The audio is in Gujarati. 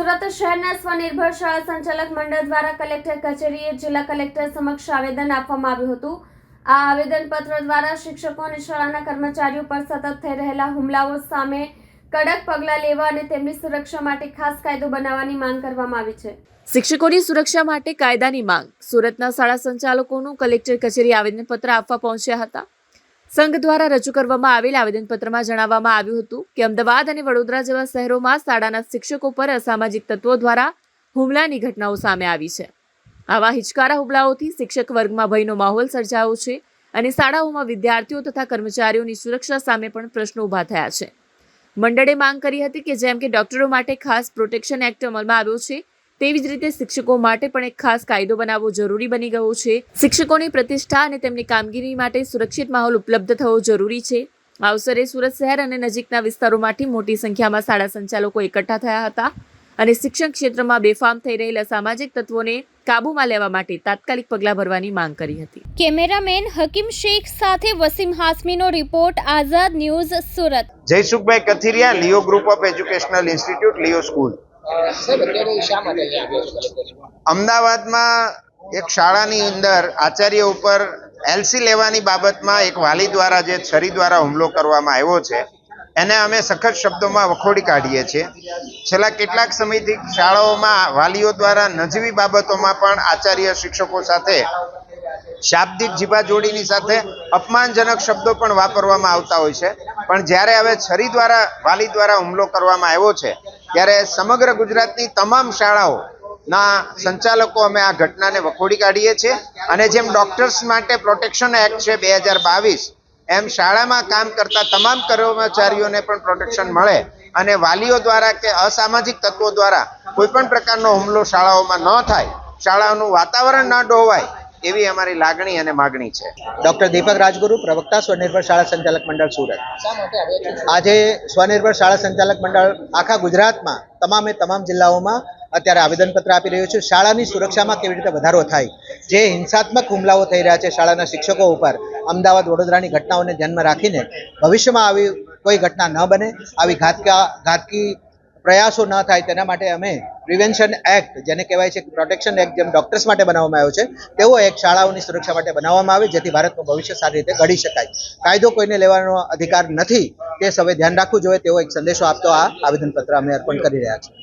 સુરત શહેરના સ્વનિર્ભર શાળા સંચાલક મંડળ દ્વારા કલેક્ટર કચેરીએ જિલ્લા કલેક્ટર સમક્ષ આવેદન આપવામાં આવ્યું હતું. આ આવેદનપત્ર દ્વારા શિક્ષકો અને શાળાના કર્મચારીઓ પર સતત થઈ રહેલા હુમલાઓ સામે કડક પગલાં લેવા અને તેમની સુરક્ષા માટે ખાસ કાયદો બનાવવાની માંગ કરવામાં આવી છે. શિક્ષકોની સુરક્ષા માટે કાયદાની માંગ. સુરતના શાળા સંચાલકોનું કલેક્ટર કચેરી આવેદનપત્ર આપવા પહોંચ્યા હતા. સંઘ દ્વારા રજૂ કરવામાં આવેલ આવેદનપત્રમાં જણાવવામાં આવ્યું હતું કે અમદાવાદ અને વડોદરા જેવા શહેરોમાં શાળાના શિક્ષકો પર અસામાજિક તત્વો દ્વારા હુમલાની ઘટનાઓ સામે આવી છે. આવા હિચકારા હુમલાઓથી શિક્ષક વર્ગમાં ભયનો માહોલ સર્જાયો છે અને શાળાઓમાં વિદ્યાર્થીઓ તથા કર્મચારીઓની સુરક્ષા સામે પણ પ્રશ્નો ઊભા થયા છે. મંડળે માંગ કરી હતી કે જેમ કે ડોક્ટરો માટે ખાસ પ્રોટેક્શન એક્ટ અમલમાં આવ્યો છે તેવી જ રીતે શિક્ષકો માટે પણ એક ખાસ કાયદો બનાવવો જરૂરી બની ગયો છે. શિક્ષકોની પ્રતિષ્ઠા અને તેમની કામગીરી માટે સુરક્ષિત માહોલ ઉપલબ્ધ થવો જરૂરી છે. આ અવસરે સુરત શહેર અને નજીકના વિસ્તારોમાંથી મોટી સંખ્યામાં શાળા સંચાલકો એકઠા થયા હતા અને શિક્ષણ ક્ષેત્રમાં બેફામ થઈ રહેલા સામાજિક તત્વોને કાબૂમાં લેવા માટે તાત્કાલિક પગલાં ભરવાની માંગ કરી હતી. કેમેરામેન હકીમ શેખ સાથે Wasim હાસમીનો report Azad news Surat. Jaysukhbhai Kathiriya Leo group of educational institute Leo school. અમદાવાદમાં એક શાળાની અંદર આચાર્ય ઉપર એલસી લેવાની બાબતમાં એક વાલી દ્વારા જે છરી દ્વારા હુમલો કરવામાં આવ્યો છે, એને અમે સખત શબ્દોમાં વખોડી કાઢીએ છીએ. છેલ્લા કેટલાક સમયથી શાળાઓમાં વાલીઓ દ્વારા નજીવી બાબતોમાં પણ આચાર્ય શિક્ષકો સાથે શાબ્દિક જીભાજોડીની સાથે અપમાનજનક શબ્દો પણ વાપરવામાં આવતા હોય છે. પણ જ્યારે હવે છરી દ્વારા, વાલી દ્વારા હુમલો કરવામાં આવ્યો છે, ત્યારે સમગ્ર ગુજરાતની તમામ શાળાઓ ના સંચાલકો અમે આ ઘટનાને વખોડી કાઢીએ છીએ અને જેમ ડોક્ટર્સ માટે પ્રોટેક્શન એક્ટ છે બે હજાર બાવીસ, એમ શાળામાં કામ કરતા તમામ કર્મચારીઓને પણ પ્રોટેક્શન મળે અને વાલીઓ દ્વારા કે અસામાજિક તત્વો દ્વારા કોઈ પણ પ્રકારનો હુમલો શાળાઓમાં ન થાય શાળાઓનું વાતાવરણ ન ડોવાય એવી અમારી લાગણી અને માગણી છે. ડોક્ટર દીપક રાજગુરુ પ્રવક્તા સ્વનિર્ભર શાળા સંચાલક મંડળ સુરત. આજે સ્વનિર્ભર શાળા સંચાલક મંડળ આખા ગુજરાતમાં તમામે તમામ જિલ્લાઓમાં અત્યારે આવેદનપત્ર આપી રહ્યું છે. શાળાની સુરક્ષામાં કેવી રીતે વધારો થાય? જે હિંસાત્મક હુમલાઓ થઈ રહ્યા છે શાળાના શિક્ષકો ઉપર અમદાવાદ વડોદરાની ઘટનાઓને ધ્યાનમાં રાખીને ભવિષ્યમાં આવી કોઈ ઘટના ન બને આવી ઘાતકા ઘાતકી પ્રયાસો ન થાય તેના માટે અમે પ્રિવેન્શન એક્ટ, જેને કહેવાય છે પ્રોટેક્શન એક્ટ, જેમ ડોક્ટર્સ માટે બનાવવામાં આવ્યો છે તેવો એક શાળાઓની સુરક્ષા માટે બનાવવામાં આવે, જેથી ભારતનું ભવિષ્ય સારી રીતે ઘડી શકાય. કાયદો કોઈને લેવાનો અધિકાર નથી, તે સૌએ ધ્યાન રાખવું જોઈએ તેવો એક સંદેશો આપતો આ આવેદનપત્ર અમે અર્પણ કરી રહ્યા છીએ.